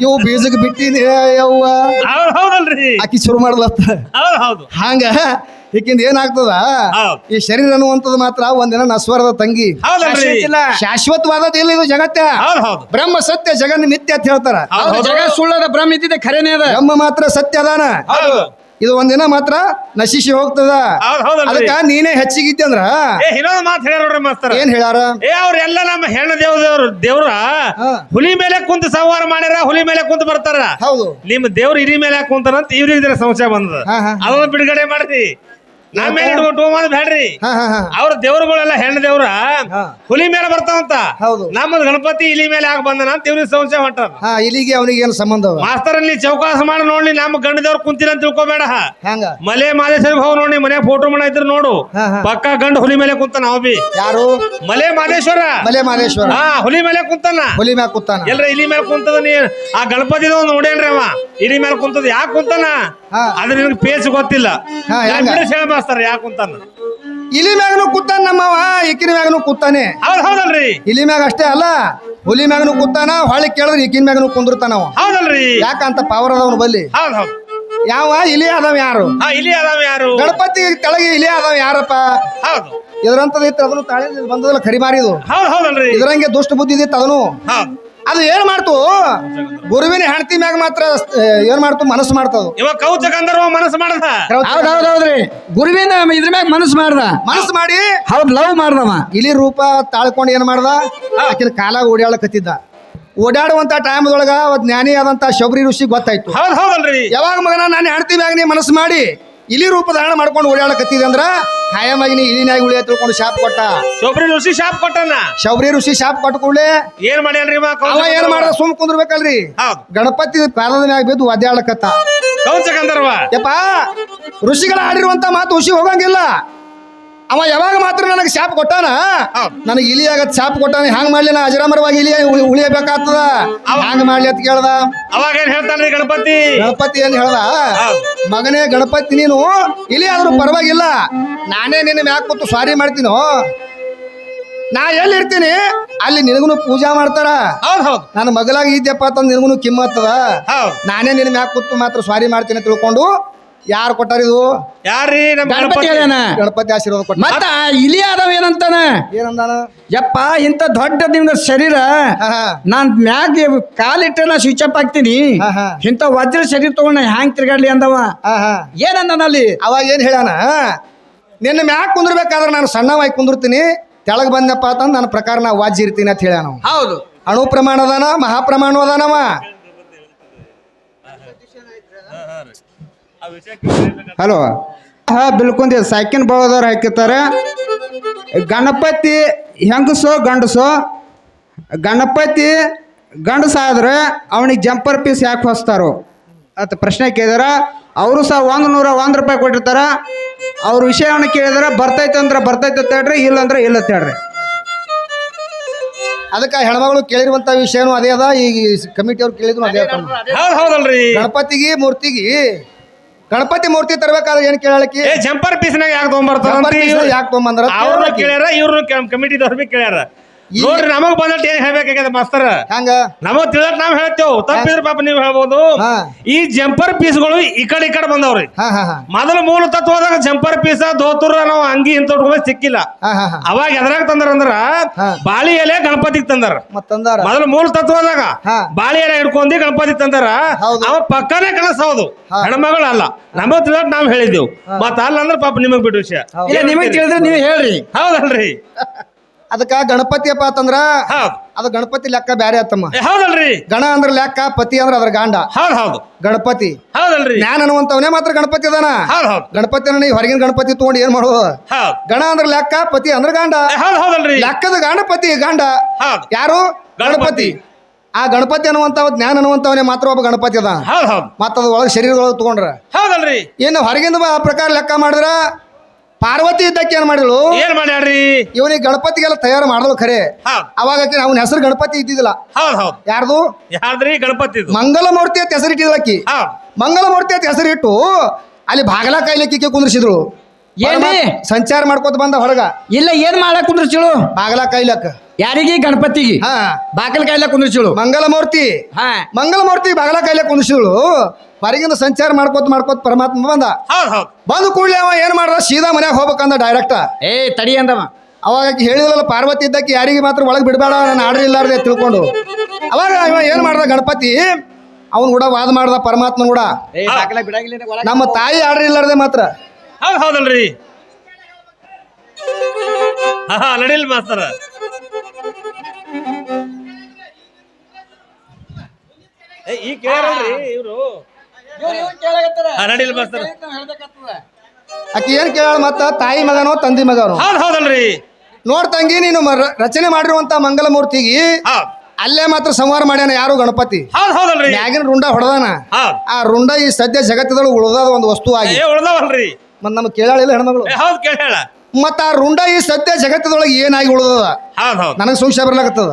ಇವು ಬೀಜಕ್ಕೆ ಬಿಟ್ಟಿನೇ ಯವ್ವ. ಹೌದ್ ಹೌದಲ್ರಿ. ಅಕ್ಕಿ ಶುರು ಮಾಡ್ಲತ್ತ. ಹೌದ್ ಹೌದು. ಹಂಗ ಈಕಿಂದ ಏನಾಗ್ತದ? ಈ ಶರೀರ ಅನ್ನುವಂಥದ್ದು ಮಾತ್ರ ಒಂದಿನ ನಸ್ವರದ ತಂಗಿ. ಶಾಶ್ವತವಾದ ಇಲ್ಲ ಶಾಶ್ವತವಾದದ್ದು ಇಲ್ಲ ಇದು ಜಗತ್ತ? ಹೌದ್ ಹೌದು. ಬ್ರಹ್ಮ ಸತ್ಯ ಜಗನ್ ಮಿಥ್ಯ ಅಂತ ಹೇಳ್ತಾರ. ಜಗತ್ ಹೌದು ಹೌದು. ಜಗ ಸುಳ್ಳದ ಬ್ರಹ್ಮ ಇದ್ದಿದೆ ಖರೇನೇ ಅದ. ಬ್ರಹ್ಮ ಮಾತ್ರ ಸತ್ಯ ಅದಾನ? ಇದು ಒಂದಿನ ಮಾತ್ರ ನಶಿಸಿ ಹೋಗ್ತದ. ಅದಕ್ಕ ನೀನೇ ಹೆಚ್ಚಿಗಿದ್ದೆ ಅಂದ್ರ? ಏ ಇನ್ನೊಂದು ಮಾತು ಹೇಳ್ಯಾರ ನೋಡ್ರಿ ಮಾಸ್ತರ. ಏನ್ ಹೇಳ್ಯಾರ? ಏ ಅವ್ರೆಲ್ಲ ನಮ್ಮ ಹೆಣ್ಣು ದೇವ್ರ ದೇವ್ರು ದೇವ್ರ ಹುಲಿ ಮೇಲೆ ಕುಂತ ಸಂಹಾರ ಮಾಡ್ಯಾರ ಹುಲಿ ಮೇಲೆ ಕುಂತ ಬರ್ತಾರ. ಹೌದು. ನಿಮ್ ದೇವ್ರ ಇರಿ ಮೇಲೆ ಕುಂತಾರಂತ ಕುಂತಾರ ಅಂತ ಇವ್ರಿಗೆ ಇದ್ರ ಸಂಶಯ ಬಂದದ. ಅದನ್ನ ಬಿಡುಗಡೆ ಮಾಡ್ರಿ. ನಮ್ಮ ಮೇಲೆ ಇಟ್ಕೊಂಡು ಹೋಗೋದು ಬೇಡ್ರಿ ಹಾ ಹಾ ಹಾ. ಅವ್ರ ದೇವ್ರಗಳೆಲ್ಲ ಹೆಣ್ಣು ದೇವ್ರ. ಹುಲಿ ಮೇಲೆ ಬರ್ತಾವಂತ. ಹೌದು. ನಮ್ಮದ್ ಗಣಪತಿ ಇಲಿ ಮೇಲೆ ಯಾಕೆ ಬಂದನ ಅಂತ ಇವ್ರಿಗೆ ಸಂಶಯ ಹೊಂಟಾರ ಹಾ ಇಲ್ಲಿಗೆ ಅವನಿಗೆ ಏನು ಸಂಬಂಧ ಅವ? ಮಾಸ್ತರ್ ಅಲ್ಲಿ ಚೌಕಾಸ ಮಾಡಿ ನೋಡಿ ನಮ್ಮ ಗಂಡ ದೇವ್ರ ಕುಂತಿನ ಅಂತ ತಿಳ್ಕೊಬೇಡ. ಹಂಗ? ಮಲೆ ಮಾದೇಶ್ವರಿ ಹೋಗ್ ನೋಡಿ ಮನೆ ಫೋಟೋ ಮಾಡ ಇದ್ರು ನೋಡು. ಹಾ, ಹಾ. ಪಕ್ಕ ಗಂಡ ಹುಲಿ ಮೇಲೆ ಕುಂತಾನ ನಾವು ಬಿ. ಯಾರು? ಮಲೆ ಮಾದೇಶ್ವರ. ಮಲೆ ಮಾದೇಶ್ವರ. ಹಾ ಹುಲಿ ಮೇಲೆ ಕುಂತಾನ. ಹುಲಿ ಮ್ಯಾಗ ಕುಂತಾನ. ಎಲ್ರ ಇಲಿ ಮೇಲೆ ಕುಂತದ ನೀ? ಆ ಗಣಪತಿದ ಒಂದು ನೋಡೇನ್ರಿ ಅವ. ಇಲಿ ಮೇಲೆ ಕುಂತದ. ಯಾಕೆ ಕುಂತಾನ? ಹಾ. ಅದ್ರ ನಿನಗೆ ಪೇಸ್ ಗೊತ್ತಿಲ್ಲ. ಹಾ, ಹೆಂಗ? ಮಾಸ್ತಾರ ಯಾಕೆ ಕುಂತಾನ ಇಲಿ ಮ್ಯಾಗನು ಕೂತಾನ ನಮ್ಮವ ಇಕ್ಕಿನ ಮ್ಯಾಗನು ಕೂತಾನೆ. ಹೌದ್ ಹೌದಲ್ರಿ. ಇಲಿ ಮ್ಯಾಗ ಅಷ್ಟೇ ಅಲ್ಲ ಹುಲಿ ಮ್ಯಾಗನು ಕೂತಾನ ಹೊಳಿ ಕೇಳಿದ್ರೆ ಇಕ್ಕಿನ ಮ್ಯಾಗನು ಕುಂದಿರ್ತಾನ ಅವ ಹೌದಲ್ರಿ. ಯಾಕಂತ ಪವರ್ ಅದಾವನು ಬಲ್ಲಿ. ಹೌದ್ ಹೌದ್. ಯಾವ ಇಲಿ ಅದಾವ ಯಾರು? ಹಾ ಇಲಿ ಅದಾವ ಯಾರು? ಗಣಪತಿ ಕೆಳಗೆ ಇಲಿ ಅದಾವ ಯಾರಪ್ಪ? ಹೌದು. ಇದರಂತದ ಇತ್ತು ಅದನ್ನು ತಾಳಿ ಬಂದದಲ್ಲ ಖರಿಮಾರಿದು ಹೌದ್ ಹೌದಲ್ರಿ. ಇದರಂಗೆ ದುಷ್ಟ ಬುದ್ಧಿ ಇದ್ದಿತ್ತು ಅದನ್ನು. ಹೌದ್. ಅದು ಏನ್ ಮಾಡ್ತು? ಗುರುವಿನ ಹೆಂಡತಿ ಮ್ಯಾಗ ಮಾತ್ರ ಏನ್ ಮಾಡ್ತು? ಮನಸ್ಸು ಮಾಡ್ತದು ಇವ ಕೌಚ ಗಂಧರ್ವ ಮನಸ್ಸು ಮಾಡದ? ಹೌದ್ ಹೌದ್ರಿ. ಗುರುವಿನ ಇದ್ರ ಮ್ಯಾಗ ಮನಸ್ಸು ಮಾಡ್ದ. ಮನಸ್ಸು ಮಾಡಿ? ಹೌದ್ ಲವ್ ಮಾಡ್ದವ. ಇಲಿ ರೂಪ ತಾಳ್ಕೊಂಡು ಏನ್ ಮಾಡ್ದ? ಆಕಿನ ಕಾಲ ಓಡಾಡಕತ್ತಿದ್ದ ಓಡಾಡುವಂತ ಟೈಮ್ದೊಳಗ ಜ್ಞಾನಿ ಆದಂತ ಶಬರಿ ಋಷಿ ಗೊತ್ತಾಯ್ತು. ಹೌದ್ ಹೌದಲ್ರಿ. ಯಾವಾಗ ಮಗನ ನಾನು ಹೆಂಡತಿ ಮ್ಯಾಗ ನೀ ಮನಸ್ಸು ಮಾಡಿ ಇಲಿ ರೂಪ ಧಾರಣ ಮಾಡ್ಕೊಂಡು ಓಡಾಡಕತ್ತಿದ್ದೆ ಅಂದ್ರ ಖಾಯಮಾಗಿ ನೀ ಇಲಿನಾಗಿ ಉಳಿಯ ತಿಳ್ಕೊಂಡು ಶಾಪ್ ಕೊಟ್ಟ. ಶೊಬ್ರಿ ಋಷಿ ಶಾಪ್ ಕೊಟ್ಟನ? ಶಬರಿ ಋಷಿ ಶಾಪ್ ಕೊಟ್ಕೊಳ್ಳೆ ಏನ್ ಮಾಡ್ಯಾನ್ರಿ ಮಾ ಅವ ಏನ್? ಮಾಡ್ದ ಸುಮ್ ಕುಂದ್ರಬೇಕಲ್ರಿ? ಹೌದು. ಗಣಪತಿ ಪಾದದ ಮ್ಯಾಗ ಬಿದ್ದು ಒದ್ದಾಡಕತ್ತ ಗಂಧರ್ವ ಯಪ್ಪ ಋಷಿಗಳ ಆಡಿರುವಂತ ಮಾತು ಹುಷಿ ಹೋಗಂಗಿಲ್ಲ. ಅವ ಯಾವಾಗ ಮಾತ್ರ ನನಗೆ ಶಾಪ್ ಕೊಟ್ಟಾನ. ನನಗೆ ಇಲಿ ಆಗತ್ ಶಾಪ್ ಕೊಟ್ಟಾನ. ಹ್ಯಾಂಗ ಮಾಡ್ಲಿ ನಾ ಅಜರಾಮರವಾಗಿ ಇಲಿ ಉಳಿ- ಉಳಿಯಬೇಕಾಗ್ತದ? ಹ್ಯಾಂಗ ಮಾಡ್ಲಿ ಅಂತ ಕೇಳ್ದ? ಅವಾಗ ಏನ್ ಹೇಳ್ತಾನ್ರಿ ಗಣಪತಿ? ಗಣಪತಿ ಏನ್ ಹೇಳ್ದ? ಮಗನೇ ಗಣಪತಿ ನೀನು ಇಲಿ ಆದ್ರೂ ಪರವಾಗಿಲ್ಲ. ನಾನೇ ನಿನ್ನ ಮ್ಯಾಕ್ ಕೂತು ಸ್ವಾರಿ ಮಾಡ್ತೀನೋ? ನಾ ಎಲ್ಲಿ ಇರ್ತೀನಿ ಅಲ್ಲಿ ನಿನಗೂ ಪೂಜಾ ಮಾಡ್ತಾರ. ಹೌದ್ ಹೌದ್. ನನ್ನ ಮಗಲಾಗಿ ಇದ್ಯಪ್ಪ ಅಂತ ನಿನಗೂ ಕಿಮ್ಮತ್ತದ? ನಾನೇ ನಿನ್ನ ಮ್ಯಾಕ್ ಕೂತು ಮಾತ್ರ ಸ್ವಾರಿ ಮಾಡ್ತೀನಿ ಅಂತ ತಿಳ್ಕೊಂಡು ಯಾರು ಕೊಟ್ಟಾರ ಇದು? ಯಾರ್ರಿ ನಮ್ಮ ಗಣಪತಿ ಗಣಪತಿ? ಹೇಳ್ಯಾನ ಗಣಪತಿ ಆಶೀರ್ವಾದ ಕೊಟ್ಟ ಮತ್ತ ಇಲಿ ಆದವ ಏನಂತಾನ? ಏನಂದಾನ? ಯಪ್ಪ ಇಂತ ದೊಡ್ಡ ನಿಮ್ದ ಶರೀರ ಹಾ, ಹಾ. ನಾನ್ ಮ್ಯಾಗ ಕಾಲಿಟ್ಟ ನಾ ಸ್ವಿಚ್ ಅಪ್ ಹಾಕ್ತೀನಿ. ಹಾ, ಹಾ. ಇಂಥ ವಜ್ರ ಶರೀರ ತಗೊಂಡ ಹ್ಯಾಂಗ್ ತಿರ್ಗಾಡ್ಲಿ ಅಂದವ? ಹಾ, ಹಾ. ಏನಂದನ ಅಲ್ಲಿ? ಅವಾಗ ಏನ್ ಹೇಳ್ಯಾನ? ನಿನ್ನ ಮ್ಯಾಕ್ ಕುಂದ್ರಬೇಕಾದ್ರೆ ನಾನು ಸಣ್ಣವಾಗಿ ಕುಂದಿರ್ತೀನಿ ತೆಳಗ್ ಬಂದಪ್ಪ ಅಂತ ನನ್ನ ಪ್ರಕಾರ ನಾ ವಾಜ್ ಇರ್ತೀನಿ ಅಂತ ಹೇಳ್ಯಾನ ಅವ. ಹೌದು. ಅಣು ಪ್ರಮಾಣ ಅದಾನ ಮಹಾಪ್ರಮಾಣ ಅದಾನವ ಹಲೋ. ಹಾ ಬಿಲ್ಕುಂದಿ ಸೈಕಿನ್ ಬಳದವ್ರು ಹಾಕಿರ್ತಾರೆ. ಗಣಪತಿ ಹೆಂಗಸೋ ಗಂಡಸೋ ಗಣಪತಿ ಗಂಡಸಾದ್ರೆ ಅವನಿಗೆ ಜಂಪರ್ ಪೀಸ್ ಯಾಕೆ ಹೊಸ್ತಾರೋ? ಅಂತ ಪ್ರಶ್ನೆ ಕೇಳಿದಾರ. ಅವರು ಸಹ ಒಂದು ನೂರ ಒಂದು ರೂಪಾಯಿ ಕೊಟ್ಟಿರ್ತಾರ. ಅವ್ರ ವಿಷಯವನ್ನು ಕೇಳಿದ್ರೆ ಬರ್ತೈತೆ ಅಂದ್ರೆ ಬರ್ತೈತೆ ಅಂತ ಹೇಳ್ರಿ ಇಲ್ಲ ಅಂದ್ರೆ ಇಲ್ಲ ಅಂತ ಹೇಳ್ರಿ. ಅದಕ್ಕೆ ಹೆಣ್ಮಗಳು ಕೇಳಿರುವಂತ ವಿಷಯನೂ ಅದೇ ಅದ ಈ ಕಮಿಟಿ ಅವ್ರು ಕೇಳಿದ್ರು ಅದೇ. ಹೌದ್ ಹೌದಲ್ರಿ. ಗಣಪತಿಗೆ ಮೂರ್ತಿಗೆ ಗಣಪತಿ ಮೂರ್ತಿ ತರಬೇಕಾದ್ರೆ ಏನ್ ಕೇಳಕ್ಕೆ ಏ ಜಂಪರ್ ಪೀಸ್ನಾಗ ಯಾಕೆ ತಗೊಂಡ್ಬರ್ತಾರ ಯಾಕೆ ತೊಗೊಂಬಂದ್ರ ಅವ್ರನ್ನ ಕೇಳ್ಯಾರ ಇವ್ರನ್ನ ಕಮಿಟಿದವ್ರ ಬಿ ಕೇಳ್ಯಾರ. ನೋಡ್ರಿ ನಮಗ್ ಬಂದಟ್ ಏನ್ ಹೇಳ್ಬೇಕಾಗ್ಯದ ಮಾಸ್ತರ? ಹಂಗ? ನಮಗ್ ತಿಳಕ್ ನಾವ್ ಹೇಳ್ತೇವ್. ತಪ್ಪಿದ್ರ ಪಾಪ ನೀವ್ ಹೇಳ್ಬೋದು. ಈ ಜಂಪರ್ ಪೀಸ್ಗಳು ಈ ಕಡೆ ಈ ಕಡೆ ಬಂದವ್ರಿ. ಮೊದಲ ಮೂಲ ತತ್ವದಾಗ ಜಂಪರ್ ಪೀಸ್ ದೋತುರ ನಾವು ಅಂಗಿ ಇಂತ ಸಿಕ್ಕಿಲ್ಲ. ಅವಾಗ ಎದ್ರಾಗ ತಂದ್ರ ಅಂದ್ರ. ಬಾಳಿ ಎಲೆ ಗಣಪತಿಗ್ ತಂದಾರ. ಮೊದಲ ಮೂಲ ತತ್ವದಾಗ. ಬಾಳಿ ಎಲೆ ಹಿಡ್ಕೊಂಡಿ ಗಣಪತಿ ತಂದಾರ. ಅವ ಪಕ್ಕನೇ ಕನಸ ಹೌದು ಹೆಣ್ಮಗಳ ಅಲ್ಲ. ನಮಗ್ ತಿಳಕ್ ನಾವ್ ಹೇಳಿದೆವು. ಮತ್ತ ಅಲ್ಲ ಅಂದ್ರ ಪಾಪ ನಿಮಗ್ ಬಿಟ್ಟು ವಿಷಯ. ನಿಮಗೆ ತಿಳಿದ್ರೆ ನೀವು ಹೇಳ್ರಿ. ಹೌದಲ್ರಿ. ಅದಕ್ಕ ಗಣಪತಿಯಪ್ಪ ಅಂತಂದ್ರ ಹೌದ್. ಅದು ಗಣಪತಿ ಲೆಕ್ಕ ಬ್ಯಾರೆ ಆತಮ್ಮ. ಏ, ಹೌದಲ್ರಿ? ಗಣ ಅಂದ್ರ ಲೆಕ್ಕ ಪತಿ ಅಂದ್ರ ಅದ್ರ ಗಾಂಡ. ಹೌದ್ ಹೌದು. ಗಣಪತಿ. ಹೌದಲ್ರಿ? ಜ್ಞಾನ ಅನ್ನುವಂತವನೇ ಮಾತ್ರ ಗಣಪತಿ ಅದಾನ. ಹೌದ್ ಹೌದ್. ಗಣಪತಿ ನೀ ಹೊರಗಿನ ಗಣಪತಿ ತಗೊಂಡು ಏನ್ ಮಾಡೋದು ಹೌದ್. ಗಣ ಅಂದ್ರ ಲೆಕ್ಕ ಪತಿ ಅಂದ್ರ ಗಾಂಡ. ಏ, ಹೌದ್ ಹೌದಲ್ರಿ. ಲೆಕ್ಕದ ಗಣಪತಿ ಗಾಂಡ. ಹೌದ್. ಯಾರು? ಗಣಪತಿ. ಗಣಪತಿ. ಆ ಗಣಪತಿ ಅನ್ನುವಂತ ಜ್ಞಾನ ಅನ್ನುವಂತವನೇ ಮಾತ್ರ ಒಬ್ಬ ಗಣಪತಿ ಅದ ಹೌದ್ ಹೌದ್. ಮತ್ತ ಅದು ಒಳಗೆ ಶರೀರದೊಳಗೆ ತಗೊಂಡ್ರ. ಹೌದಲ್ರಿ. ಏನು ಹೊರಗಿಂದ ಬ- ಪ್ರಕಾರ ಲೆಕ್ಕ ಮಾಡಿದ್ರ ಪಾರ್ವತಿ ಇದ್ದಕ್ಕೆ ಏನ್ ಮಾಡಿದ್ಳು? ಏನ್ ಮಾಡ್ಯಾಡ್ರಿ ಇವನಿಗೆ ಗಣಪತಿಗೆಲ್ಲ ತಯಾರು ಮಾಡಿದ್ಲು ಖರೆ. ಹೌದ್ ಅವಾಗ ಅವನ ಹೆಸರು ಗಣಪತಿ ಇದ್ದಿದ್ದಿಲ್ಲ. ಹೌದ್ ಹೌದ್. ಯಾರ್ದು? ಯಾರ್ದ್ರಿ? ಗಣಪತಿ ಮಂಗಲ ಮೂರ್ತಿ ಅಂತ ಹೆಸರಿಟ್ಟಿದ್ಲಕ್ಕಿ ಹೌದ್ ಮಂಗಲಮೂರ್ತಿ ಅಂತ ಹೆಸರಿಟ್ಟು ಅಲ್ಲಿ ಬಾಗಲ ಕಾಯ್ಲಿಕ್ಕೆ ಕುಂದ್ರಿಸಿದ್ರು ಏನ್ರಿ? ಸಂಚಾರ ಮಾಡ್ಕೋತ ಬಂದ ಹೊರಗ. ಇಲ್ಲ ಏನ್ ಮಾಡಕ್ ಕುಂದ್ರಚಿಳು ಬಾಗಲ ಕಾಯ್ಲಕ್ಕ. ಯಾರಿಗೆ? ಗಣಪತಿಗೆ? ಹಾ. ಬಾಕಲ್ ಕಾಯಿಲೆ ಕುಂದ್ರಚಿಳು ಮಂಗಲಮೂರ್ತಿ. ಹಾ. ಮಂಗಲಮೂರ್ತಿ ಬಾಗಲ ಕಾಯ್ಲೆ ಕುಂದ್ರಿಸಿದ್ರು ಹೊರಗಿಂದ ಸಂಚಾರ ಮಾಡ್ಕೋತ ಮಾಡ್ಕೋತ ಪರಮಾತ್ಮ ಬಂದ. ಹೌದ್ ಹೌದ್. ಬಂದು ಕೂಡಲೇ ಅವ ಏನ್ ಮಾಡ್ದ? ಸೀದಾ ಮನ್ಯಾಗ ಹೋಗ್ಬೇಕಂದ ಡೈರೆಕ್ಟ್ ಏ ತಡಿ ಅಂದವ. ಅವಾಗ ಆಕಿ ಹೇಳಿದ್ರಲ್ಲ ಪಾರ್ವತಿ ಇದ್ದಕ್ಕೆ ಯಾರಿಗೆ ಮಾತ್ರ ಒಳಗೆ ಬಿಡಬೇಡ ನಾನು ಆರ್ಡರ್ ಇಲ್ಲಾರ್ದೆ ತಿಳ್ಕೊಂಡು. ಅವಾಗ ಇವ ಏನು ಮಾಡ್ದ ಗಣಪತಿ? ಅವನು ಕೂಡ ವಾದ ಮಾಡ್ದ ಪರಮಾತ್ಮ ಕೂಡ. ಏ ಬಾಕಲ ಬಿಡಂಗಿಲ್ಲ ನಮ್ಮ ತಾಯಿ ಆರ್ಡರ್ ಇಲ್ಲಾರ್ದೆ ಮಾತ್ರ. ಹೌದ್ ಹೌದಲ್ರಿ. ಹಾ ಹಾ ನಡಿಲ್ ಮಾಸ್ತರ. ಏ, ಈ ಕೇಳಿ ಇವ್ರು. ನಡೀಲ್ ಮಾಸ್ತರ. ಆಕಿ ಏನ್ ಕೇಳ ಮತ್ತ? ತಾಯಿ ಮಗನೋ ತಂದಿ ಮಗನೋ? ಹೌದ್ ಹೌದಲ್ರಿ. ನೋಡ್ ತಂಗಿ ನೀನು ಮ- ರಚನೆ ಮಾಡಿರುವಂತ ಮಂಗಲಮೂರ್ತಿಗೆ ಹೌದ್ ಅಲ್ಲೇ ಮಾತ್ರ ಸಂವಾರ ಮಾಡ್ಯಾನ ಯಾರು ಗಣಪತಿ? ಹೌದ್ ಹೌದಲ್ರಿ. ಮ್ಯಾಗಿನ ರುಂಡ ಹೊಡೆದಾನ? ಹೌದ್ ಆ ರುಂಡ ಈ ಸದ್ಯ ಜಗತ್ತದೊಳಗೆ ಉಳಿದಾದ ಒಂದು ವಸ್ತು ಆಗಿ ಏ ಉಳ್ದವಲ್ರಿ. ಮತ್ ನಮ್ಗೆ ಕೇಳಾಳಿಲ್ಲ ಹೆಣ್ಮಗಳು? ಹೌದು ಹೌದ್ ಕೇಳ ಹೇಳ. ಮತ್ತ ಆ ರುಂಡ ಈ ಸದ್ಯ ಜಗತ್ತದೊಳಗೆ ಏನಾಗಿ ಉಳಿದದ? ಹೌದು ಹೌದು. ನನಗೆ ಬರ್ಲಾಕತ್ತದ.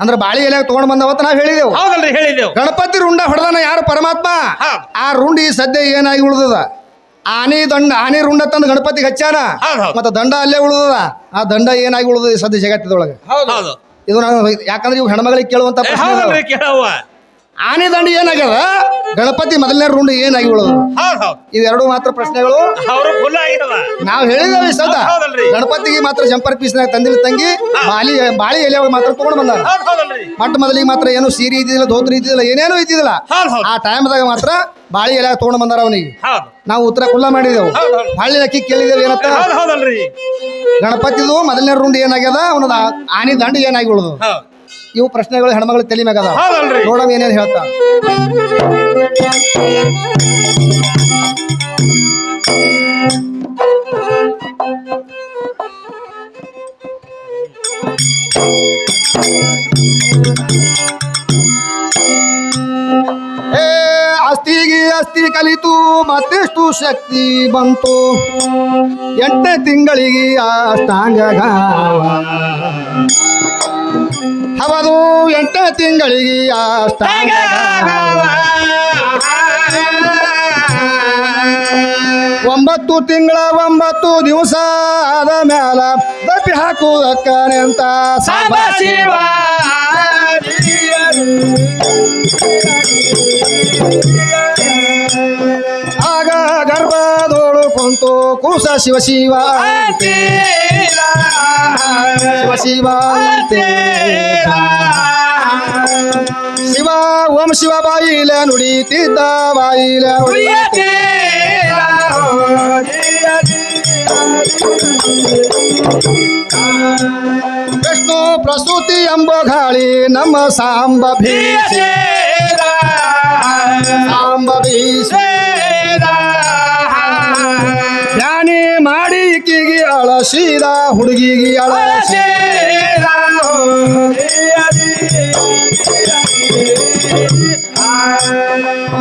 ಅಂದ್ರೆ ಬಾಳಿ ಎಲೆ ತಗೊಂಡ್ ಬಂದವತ್ತ ನಾವ್ ಹೇಳಿದೆವು. ಹೌದಲ್ರಿ ಹೇಳಿದೆವು. ಗಣಪತಿ ರುಂಡ ಹೊಡೆದನ ಯಾರು ಪರಮಾತ್ಮ? ಹೌದ್. ಆ ರುಂಡ ಈ ಸದ್ಯ ಏನಾಗಿ ಉಳಿದದ? ಆನೆ ದಂಡ ಆನೆ ರುಂಡ ತಂದು ಗಣಪತಿಗೆ ಹಚ್ಚಾನ ಹೌದು, ಹೌದ್. ಮತ್ತ ದಂಡ ಅಲ್ಲೇ ಉಳಿದದ? ಆ ದಂಡ ಏನಾಗಿ ಉಳಿದದ ಈ ಸದ್ಯ ಜಗತ್ತದೊಳಗೆ? ಹೌದು. ಇದು ನಾನು ಯಾಕಂದ್ರೆ ಇವು ಹೆಣ್ಮಗಳಿಗೆ ಕೇಳುವಂತ ಏ ಪ್ರಶ್ನೆ ಇದಾವ. ಹೌದಲ್ರಿ ಕೇಳವ್ವ. ಆನೆ ದಂಡ ಏನಾಗ್ಯದ? ಗಣಪತಿ ಮೊದಲನೇ ರೂಂಡ್ ಏನಾಗಿ ಹೌದ್ ಇವೆರಡು ಮಾತ್ರ ಪ್ರಶ್ನೆಗಳು. ನಾವು ಹೇಳಿದೇವೆ ಸದ. ಗಣಪತಿಗೆ ಮಾತ್ರ ಜಂಪರ್ ಪೀಸ್ನಾಗ ತಂದಿಲ್ಲ ತಂಗಿ ಬಾಳಿ ಬಾಳಿ ಎಲೆ ಮಾತ್ರ ತಗೊಂಡ್ ಬಂದಾರ. ಮಟ್ಟ ಮೊದಲಿಗೆ ಮಾತ್ರ ಏನು ಸೀರೆ ಇದ್ದಿದ್ದಿಲ್ಲ ಧೋತ್ರಿ ಇದ್ದಿದ್ದಿಲ್ಲ ಏನೇನು ಇದ್ದಿದ್ದಿಲ್ಲ. ಆ ಟೈಮ್ದಾಗ ಮಾತ್ರ ಬಾಳಿ ಎಲೆ ತಗೊಂಡ್ ಬಂದಾರ ಅವನಿಗೆ. ನಾವು ಉತ್ತರ ಕುಲ್ಲ ಮಾಡಿದೆವು. ಬಾಳಿ ಅಕ್ಕಿ ಕೇಳಿದೆವು ಏನಂತ ಹೌದಲ್ರಿ. ಗಣಪತಿದು ಮೊದಲನೇ ರೂಂಡ್ ಏನಾಗ್ಯದ? ಅವನದ ಆನೆ ದಂಡ ಏನಾಗಿ ಉಳಿದು ಇವು ಪ್ರಶ್ನೆಗಳು ಹೆಣ್ಮಗಳು ತಲೆ ಮ್ಯಾಗ ಹೌದಲ್ರಿ. ನೋಡಮ್ ಏನೇನು ಹೇಳ್ತಾ. ಏ ಅಸ್ತಿಗೆ ಅಸ್ತಿ ಕಲಿತು ಮತ್ತೆಷ್ಟು ಶಕ್ತಿ ಬಂತು. ಎಂಟನೇ ತಿಂಗಳಿಗೆ ಅಷ್ಟಾಂಗ ಹವದು ಎಂಟ ತಿಂಗಳಿಗೆ ಒಂಬತ್ತು ತಿಂಗಳ ಒಂಬತ್ತು ದಿವಸ ಆದ ಮ್ಯಾಲ ದಪ್ಪಿ ಹಾಕುವುದಕ್ಕ ನಿಂತ ಸಾಂಬ ಕೂಸ ಶಿವ ಶಿವ. ಶಿವ ಶಿವ. ಶಿವ ಓಂ ಶಿವ ಬಾಯಿಲ ನುಡಿತಿದ್ದ ಬಾಯಿಲ. ವಿಷ್ಣು ಪ್ರಸೂತಿ ಎಂಬ ಗಾಳಿ ನಮ್ಮ ಸಾಂಬ ಭೀಷ ಸಾಂಬ ಭೀಷ ಅಳಸಿದ ಹುಡುಗಿಗೆ ಅಳಸಿ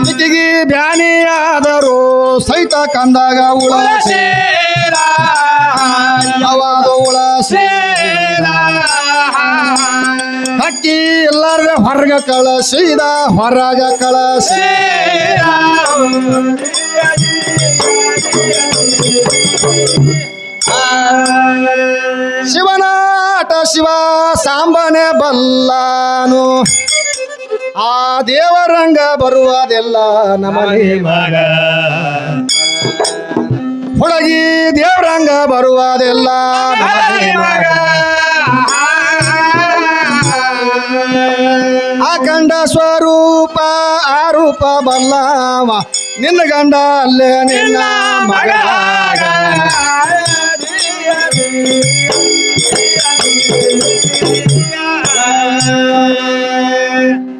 ಈಕಿಗೆ ಬ್ಯಾನಿ ಆದರೂ ಸಹಿತ ಕಂದಾಗ ಉಳಸಿ ಅವಾದ ಉಳಸಿ ಹಕ್ಕಿ ಎಲ್ಲರ ಹೊರಗ ಕಳಸಿದ ಹೊರಗ ಕಳಸಿ ಸಾಂಬನೆ ಬಲ್ಲಾನು. ಆ ದೇವರಂಗ ಬರುವುದೆಲ್ಲ ನಮಗೆ ಮಗ ಹೊಳಗಿ ದೇವರಂಗ ಬರುವುದೆಲ್ಲ ನಮನೆ ಮಗ ಆ ಗಂಡ ಸ್ವರೂಪ ಆರೂಪ ಬಲ್ಲಾವ. ನಿನ್ನ ಗಂಡ ಅಲ್ಲೇ ನಿನ್ನ ಮಗನಾಗ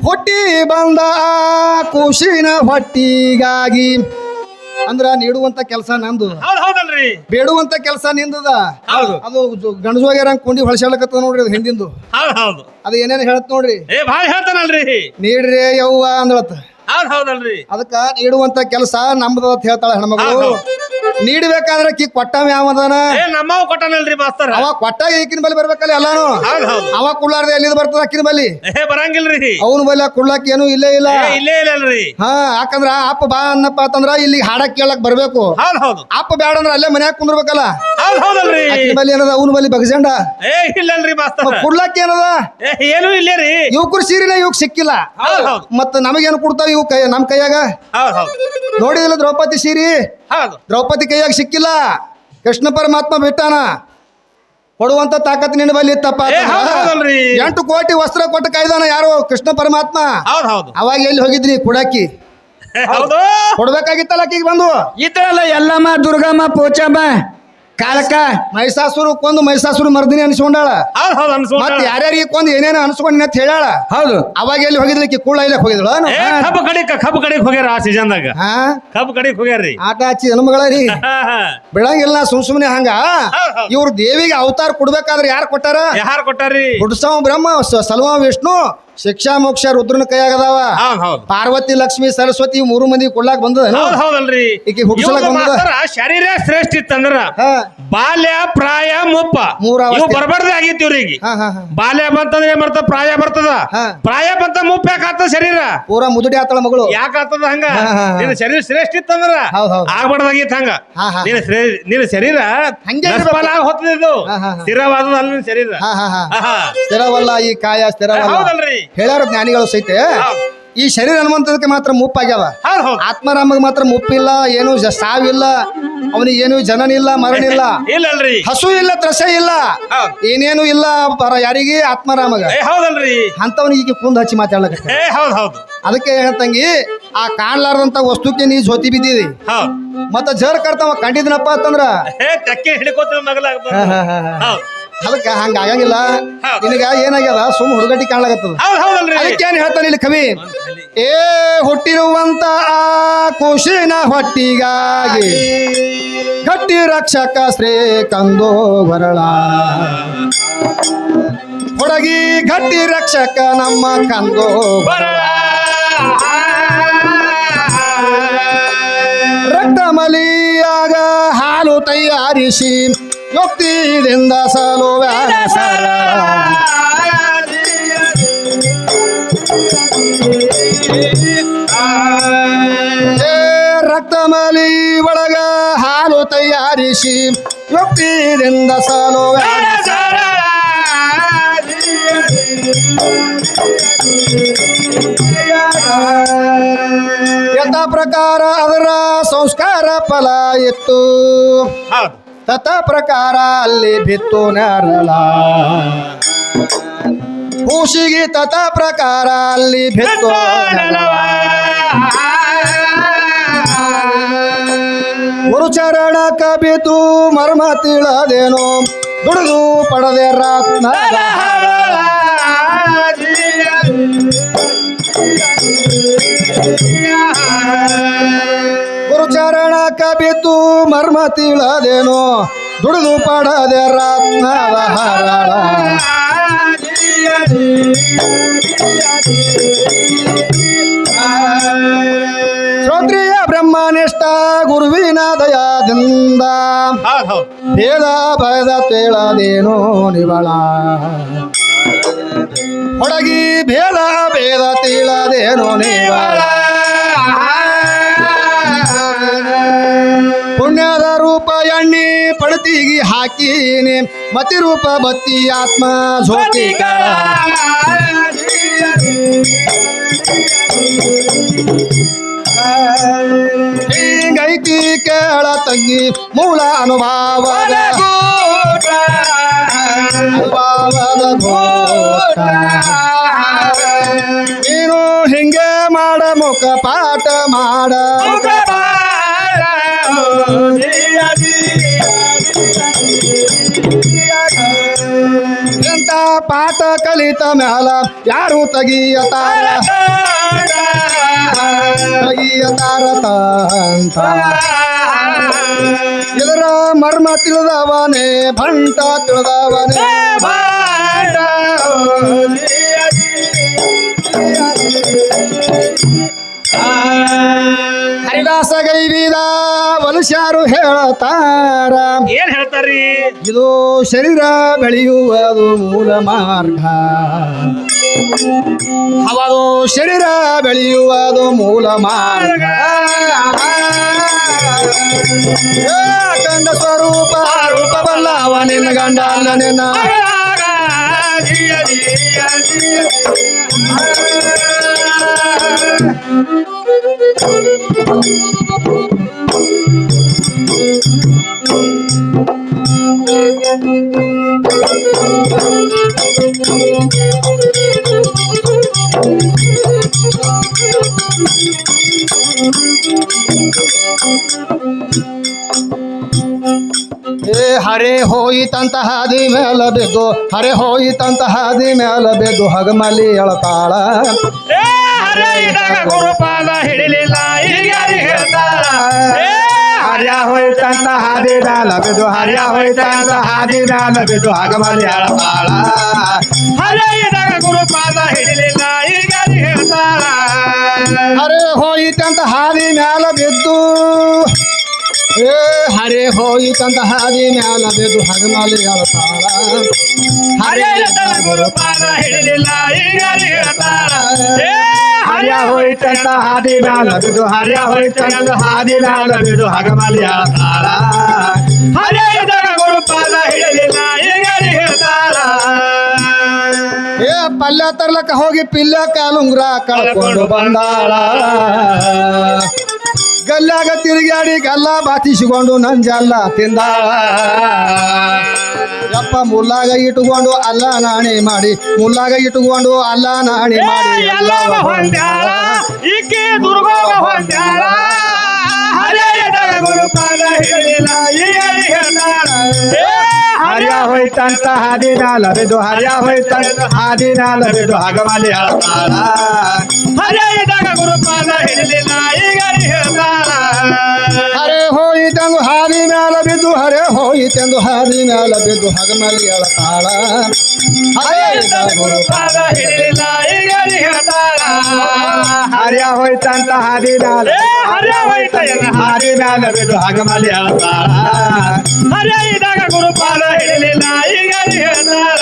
ಹುಟ್ಟಿ ಬಂದ ಖುಷಿನ ಕುಶಿನ ಹೊಟ್ಟಿಗಾಗಿ. ಅಂದ್ರ ನೀಡುವಂತ ಕೆಲಸ ನಂದು. ಬೇಡುವಂತ ಕೆಲಸ ನಿಂದದ. ಹೌದು. ಅದು ಗಂಡಜೋಗ್ಯಾರಂಗ್ ಕುಂಡಿ ಹೊಳಸಾಡಕತ್ತ ನೋಡ್ರಿ ಅದು ಹಿಂದಿಂದು. ಹೌದ್ ಹೌದು. ಅದು ಏನೇನು ಹೇಳತ್ ನೋಡ್ರಿ. ನೀಡ್ರಿ ಯವ್ವ ಅಂದಳತ್ತ ಅದಕ್ಕ ನೀಡುವಂತ ಕೆಲಸ ನಮ್ದು ಅಂತ ಹೇಳ್ತಾಳ ಹೆಣ್ಮಗಳು. ನೀಡ್ಬೇಕಾದ್ರೆ ಕಿ ಕೊಟ್ಟಾವ ಯಾವದಾನ ಏ ನಮ್ಮವ್ ಕೊಟ್ಟನಲ್ರಿ ಮಾಸ್ತರ್. ಅವ ಕೊಟ್ಟ ಈಕಿನ ಬಲ್ಲಿ ಬರ್ಬೇಕಲ್ಲ ಎಲ್ಲಾನು? ಹೌದ್ ಹೌದು. ಅವ ಕುಳ್ಳಾರ್ದೆ ಎಲ್ಲಿದ್ ಬರ್ತದ ಅಕ್ಕಿನ ಬಲ್ಲಿ? ಏ ಬರಂಗಿಲ್ರಿ. ಅವನ ಬಲ್ಲಿ ಕುಳ್ಳಾಕಿ ಏನು ಇಲ್ಲೇ ಇಲ್ಲ. ಏ ಇಲ್ಲೇ ಇಲ್ಲಲ್ರಿ. ಹಾ ಯಾಕಂದ್ರ ಅಪ್ಪ ಬಾ ಅನ್ನಪ್ಪ ಅಂತಂದ್ರ ಇಲ್ಲಿ ಹಾಡ ಕೇಳಕ್ ಬರ್ಬೇಕು. ಹೌದ್ ಹೌದು. ಅಪ್ಪ ಬ್ಯಾಡ ಅಂದ್ರ ಅಲ್ಲೇ ಮನ್ಯಾಗ ಕುಂದ್ರಬೇಕಲ್ಲ? ಹೌದ್ ಹೌದಲ್ರಿ. ಅಕ್ಕಿನ ಬಲ್ಲಿ ಏನದ ಅವನ ಬಲ್ಲಿ ಬಗಜಂಡ ಏ ಇಲ್ಲಲ್ರಿ ಕುಳ್ಳಾಕಿ ಕುಡ್ಲಾಕ್ ಏನದ? ಏ ಏನು ಇಲ್ಲೇ ರೀ. ಯುವಕರು ಸೀರಿನ ಇವಕ್ ಸಿಕ್ಕಿಲ್ಲ. ಹೌದ್ ಹೌದು. ಮತ್ತ ನಮಗೇನು ಕೊಡ್ತಾವ ಇವ್ ಕೈ ನಮ್ ಕೈಯಾಗ? ಹೌದ್ ಹೌದು. ನೋಡಿದಿಲ್ಲ ದ್ರೌಪದಿ ಸೀರಿ? ಹೌದು. ದ್ರೌಪದಿ ಕೈಯಾಗ ಸಿಕ್ಕಿಲ್ಲ. ಕೃಷ್ಣ ಪರಮಾತ್ಮ ಬಿಟ್ಟಾನ. ಕೊಡುವಂತ ತಾಕತ್ ನಿನ್ನ ಬಲ್ಲಿ ಇತ್ತಪ್ಪ ಏ, ಹೌದ್ ಹೌದಲ್ರಿ. ಎಂಟು ಕೋಟಿ ವಸ್ತ್ರ ಕೊಟ್ಟು ಕಾಯ್ದಾನ ಯಾರು ಕೃಷ್ಣ ಪರಮಾತ್ಮ. ಹೌದ್ ಹೌದು. ಅವಾಗ ಎಲ್ಲಿ ಹೋಗಿದ್ರಿ? ಕುಡಾಕಿ. ಹೌದು. ಕೊಡ್ಬೇಕಾಗಿತ್ತಲ್ಲ ಆಕಿಗೆ ಬಂದು? ಇದ್ರಲ್ಲ ಎಲ್ಲಮ್ಮ ದುರ್ಗಮ್ಮ ಪೋಚಮ್ಮ ಕಾಳಕ ಮೈಸಾಸುರು ಕೊಂದು ಮೈಸಾಸುರು ಮರ್ದಿನಿ ಅನ್ಸ್ಕೊಂಡಾಳ. ಹೌದು ಹೌದು ಮತ್ ಅನ್ಸ್ಕೊಂಡ ಯಾರ್ಯಾರಿಗೆ ಕೊಂದು ಏನೇನು ಅನ್ಸ್ಕೊಂಡಿನ ಅಂತ ಹೇಳಾಳ ಹೌದು. ಅವಾಗ ಎಲ್ಲಿ ಹೋಗಿದ್ಲಿ ಕಿ ಕೂಳ ಇಲ್ಲ ಹೋಗಿದ್ಳು ಏ ಕಬ್ಬು ಕಡಿಕ ಕಬ್ಬು ಕಡಿಕ್ ಹೋಗ್ಯಾರ ಆ ಸೀಸನ್ದಾಗ ಹಾ? ಕಬ್ಬು ಕಡಿಕ್ ಹೋಗ್ಯಾರ್ರಿ. ಆಟ ಹಚ್ಚಿ ಹೆಣ್ಮಗಳ ರೀ. ಬಿಡಂಗಿಲ್ಲ ಸುಮ್ ಸುಮ್ನೆ ಹಂಗ. ಹೌದ್ ಹೌದ್. ಇವ್ರ ದೇವಿಗೆ ಅವತಾರ ಕೊಡ್ಬೇಕಾದ್ರೆ ಯಾರು ಕೊಟ್ಟಾರ? ಯಾರು ಕೊಟ್ಟಾರಿ ಹುಡ್ಸವ ಬ್ರಹ್ಮ ಸ- ಸಲುವ ವಿಷ್ಣು ಶಿಕ್ಷಾ ಮೋಕ್ಷ ರುದ್ರನ ಕೈಯಾಗದಾವ? ಹೌದ್ ಹೌದ್. ಪಾರ್ವತಿ ಲಕ್ಷ್ಮಿ ಸರಸ್ವತಿ ಇವ್ ಮೂರು ಮಂದಿ ಕೊಡ್ಲಾಕ್ ಬಂದದ ಹೌದ್ ಹೌದಲ್ರಿ. ಈಕಿ ಹುಡ್ಸಲಕ್ ಇವ್ರ್ದು ಬಂದದ? ಮಾಸ್ತರ ಶರೀರ ಶ್ರೇಷ್ಠ ಇತ್ತಂದ್ರ ಹಾ. ಬಾಲ್ಯ ಪ್ರಾಯ ಮುಪ್ಪ. ಮೂರ್ ಅವಸ್ಥೆ. ಇವು ಬರಬಾರ್ದು ಆಗಿತ್ತು ಇವ್ರಿಗೆ ಹಾ ಹಾ ಹಾ. ಬಾಲ್ಯ ಬಂತಂದ್ರೆ ಏನ್ ಮಾಡ್ತ ಪ್ರಾಯ ಬರ್ತದ. ಹಾ. ಪ್ರಾಯ ಬಂತ ಮುಪ್ಪ ಯಾಕೆ ಶರೀರ? ಪೂರ ಮುದುಡಿ ಆತಳ ಮಗಳು. ಯಾಕೆ ಆತದ ಹಂಗ? ಹಾ, ಹಾ, ಹಾ. ನಿನ್ನ ಶರೀರ ಶ್ರೇಷ್ಠ ಇತ್ತಂದ್ರ ಹೌದ್ ಹೌದ್. ಆಗ್ಬಾರ್ದಾಗಿತ್ತು ಹಂಗ. ಹಾ, ಹಾ. ನಿನ್ನ ಶ್ರೇ- ನಿನ್ನ ಶರೀರ ಹಂಗೆ ಇರ್ಬೇಕು. ನಸ್ಪಾಲ ಆಗ್ ಹೋಗ್ತದ ಇದು. ಹಾ, ಹಾ, ಹಾ. ಸ್ಥಿರವಾದದ ಅಲ್ಲ ನಿನ್ನ ಶರೀರ. ಹಾ ಹಾ ಹಾ. ಆಹಾ. ಸ್ಥಿರವಲ್ಲ ಈ ಕಾಯ ಸ್ಥಿರವಲ್ಲ. ಹೌದಲ್ರಿ. ಹೇಳ್ಯಾರ ಜ್ಞಾನಿಗಳು ಸಹಿತ ಈ ಶರೀರ ಹನುಮಂತದಕ್ಕೆ ಮಾತ್ರ ಮುಪ್ಪಾಗ್ಯಾವ. ಆತ್ಮರಾಮಗ್ ಮಾತ್ರ ಮುಪ್ಪಿಲ್ಲ ಏನು ಸಾವಿಲ್ಲ ಅವನಿಗೆ ಏನು ಜನನಿಲ್ಲ ಮರಣಿಲ್ಲ ಇಲ್ಲಲ್ರಿ. ಹಸು ಇಲ್ಲ ತ್ರಸ ಇಲ್ಲ. ಏನೇನು ಇಲ್ಲ ಬರ ಯಾರಿಗೆ ಆತ್ಮರಾಮಗ. ಹೌದಲ್ರಿ. ಅಂತವನಿಗೆ ಈಗ ಕುಂದ್ ಹಚ್ಚಿ ಮಾತಾಡ್ಲಕ ಏ ಹೌದ್ ಹೌದು. ಅದಕ್ಕೆ ತಂಗಿ ಆ ಕಾಣ್ಲಾರ್ದಂತ ವಸ್ತುಕ್ಕೆ ನೀ ಜೋತಿ ಬಿದ್ದೀರಿ ಮತ್ತ ಜರ್ ಕರ್ತಾವ ಕಂಡಿದ್ನಪ್ಪ ಅಂತಂದ್ರ? ಹಿಡ್ಕೋತ ಅದಕ್ಕ ಹಂಗ ಆಗಂಗಿಲ್ಲ. ನಿನಗ ಏನಾಗ್ಯದ? ಸುಮ್ ಹುಡುಗಟ್ಟಿ ಕಾಣ್ಲಾಗತ್ತದ ಹೌದು ಹೌದಲ್ರಿ ಅದಕ್ಕೆ ಏನ್ ಹೇಳ್ತಾನೆ ಇಲ್ಲಿ ಕವಿ? ಏ ಹುಟ್ಟಿರುವಂತ ಆ ಕುಶಿನ ಹೊಟ್ಟಿಗಾಗಿ ಗಟ್ಟಿ ರಕ್ಷಕ ಶ್ರೀ ಕಂದೋ ಬರಳ ಹುಡುಗಿ ಗಟ್ಟಿ ರಕ್ಷಕ ನಮ್ಮ ಕಂದೋ ಬರಳ ರಕ್ತಮಲಿಯಾಗ ಹಾಲು ತಯಾರಿಸಿ ಯುಕ್ತಿಯಿಂದ ಸಲು ವ್ಯಾಸರ ಏ ರಕ್ತಮಲಿ ಒಳಗ ಹಾಲು ತಯಾರಿಸಿ ಯುಕ್ತಿಯಿಂದ ಸಲು ವ್ಯಾಸರ ಯಥ ಪ್ರಕಾರ ಅದರ ಸಂಸ್ಕಾರ ಫಲ ಇತ್ತು ಹೌದು. ತಥ ಪ್ರಕಾರ ಅಲ್ಲಿ ಬಿತ್ತು ನರಳ. ಹೂಸಿಗೆ ತತ ಪ್ರಕಾರ ಅಲ್ಲಿ ಬಿತ್ತು ಗುರು ಗುರುಚರಣ ಕಬಿತು ಮರ್ಮ ತಿಳದೇನೋ, ದುಡಿದು ಪಡೆದೆ ರತ್ನ ಮರ್ಮ ತಿಳದೇನೋ ದುಡಿದು ಪಡದೆ ರತ್ನದ ಹರಳ ಶ್ರೋತ್ರಿಯ ಬ್ರಹ್ಮನಿಷ್ಠ ಗುರುವಿನ ದಯಾದಿಂದ ಭೇದ ಭಯದ ತಿಳದೇನೋ ನಿವಳ ಹೊಡಗಿ ಭೇದ ಭೇದ ತಿಳದೇನೋ ನಿವಳ ಪುಣ್ಯದ ರೂಪ ಎಣ್ಣಿ ಪಡತಿಗಿ ಹಾಕೀನಿ ಮತಿ ರೂಪ ಬತ್ತಿ ಆತ್ಮ ಜ್ಯೋತಿಗಳ ಹಿಂಗೈತಿ ಕೇಳ ತಂಗಿ ಮೂಲ ಅನುಭಾವದ ಅನುಭಾವದ. ನೀನು ಹಿಂಗೆ ಮಾಡ ಮುಖ ಪಾಠ ಮಾಡ ಕಲಿತ ಮ್ಯಾಲ ಯಾರು ತೆಗಿಯತಾರ ತೆಗಿಯತಾರ ಅಂತ ಇದರ ಮರ್ಮ ತಿಳಿದವನೇ ಭಂಟ ತಿಳಿದವನೇ ಹರಿದಾಸ ಗೈವಿದ ವಲಸ್ಯಾರು ಹೇಳತಾರ. ಏನ್ ಹೇಳ್ತಾರಿ ಇದು ಶರೀರ ಬೆಳೆಯುವುದು ಮೂಲ ಮಾರ್ಗ. ಅವದು ಶರೀರ ಬೆಳೆಯುವುದು ಮೂಲ ಮಾರ್ಗ. ಗಂಡ ಸ್ವರೂಪ ರೂಪ ಬಲ್ಲವ ನಿನ್ನ ಗಂಡ ಅಲ್ಲ ನಿನ್ನ. ಏ ಹರೆ ಹೋಯಿತಂತ ಹಾದಿ ಮೇಲ ಬಿದ್ದು ಹರೆ ಹೋಯಿತಂತ ಹಾದಿ ಮೇಲ ಬಿದ್ದು ಹಗಮಲಿ ಎಳತಾಳ ಗುರುಪಾದ ಹಿಡಿಲಿಲ್ಲ ಹರ್ಯ ಹೋಯ್ತಂತ ಹಾದಿ ಮ್ಯಾಲ ಬಿದ್ದು ಹರ್ಯ ಹೋಯ್ತಂತ ಹಾದಿ ಮ್ಯಾಲ ಬಿದ್ದು ಹಗಮಲಿ ಎಳತಾಳ ಹರೇ ಇದ್ದಾಗ ಗುರುಪಾದ ಹಿಡಿಲಿಲ್ಲ ಈಗ ಹೇಳ್ತಾರ ಹರೆ ಹೋಯಿತಂತ ಹಾದಿ ಮೇಲ ಬಿದ್ದು ಏ ಹರೆ ಹೋಯಿತಂತ ಹಾದಿ ಮ್ಯಾಲ ಬಿದ್ದು ಹಗಮಲಿ ಎಳತಾಳ ಹರೇ ಇದ್ದಾಗ ಗುರುಪಾದ ಹಿಡಿಲಿಲ್ಲ ಈಗ ಯಾರಿಗೆ ಹೇಳ್ತಾರ ಏ, ಹರ್ಯ ಹೋಯ್ತಂತ ಹಾದಿ ಮ್ಯಾಲ ಬಿದ್ದು ಹರ್ಯ ಹೋಯ್ತಂತ ಹಾದಿ ಮ್ಯಾಲ ಬಿದ್ದು ಹಗಮಲಿ ಅಳತಾಳ ಹರೇ ಇದ್ದಾಗ ಗುರುಪಾದ ಹಿಡಿಲಿಲ್ಲ ಈಗ ಯಾರಿಗೆ ಹೇಳ್ತಾರ ಏ ಪಲ್ಯ ತರ್ಲಕ್ಕ ಹೋಗಿ ಪಿಲ್ಯ ಕಾಲುಂಗ್ರ ಕಳ್ಕೊಂಡು ಬಂದಾಳ ಗಲ್ಲಾಗ ತಿರುಗಾಡಿ ಗಲ್ಲ ಬಾತಿಸಿಕೊಂಡು ನಂಜಲ್ಲ ತಿಂದ. ಯಪ್ಪ ಮುಲ್ಲಾಗ ಇಟ್ಟುಕೊಂಡು ಅಲ್ಲ ನಾಣಿ ಮಾಡಿ ಮುಲ್ಲಾಗ ಇಟ್ಟುಕೊಂಡು ಅಲ್ಲ ನಾಣಿ ಮಾಡಿ ಗುರುಪಾದ ಹಿಡಿಲಿಲ್ಲ ಹರ್ಯ ಹೋಯ್ತಂತ ಹಾದಿ ಮ್ಯಾಲ ಹರಿಯ ಹೋಯ್ತಂತ ಹಾದಿ ಮ್ಯಾಲ ಬಿದ್ದು ಹಗಮಲಿ ಅಳತಾಳ ಹರಿಯ ಇದ್ದಾಗ ಗುರುಪಾದ ಹಿಡಿಲಿಲ್ಲ, ಈಗ ಹರೆ ಹೋಯಿತೆಂದು ಹಾದಿ ಮ್ಯಾಲ ಬಿದ್ದು ಹರೆ ಹೋಯಿತೆಂದು ಹಾದಿ ಮ್ಯಾಲ ಬಿದ್ದು ಹಗಮಲಿ ಅಳತಾಳ ಹರಿಯ ಹೋಯ್ತಂತ ಹಾದಿ ಮ್ಯಾಲ ಹರ್ಯ ಹೋಯ್ತ ಹಾದಿ ಮ್ಯಾಲ ಬಿದ್ದು ಹಗಮಲಿ ಹೇಳ್ತಾರ ಹರ್ಯ ಇದಾಗ ಗುರುಪಾದ ಹಿಡಿಲಿಲ್ಲ ಈಗ ಹೇಳ್ತಾರ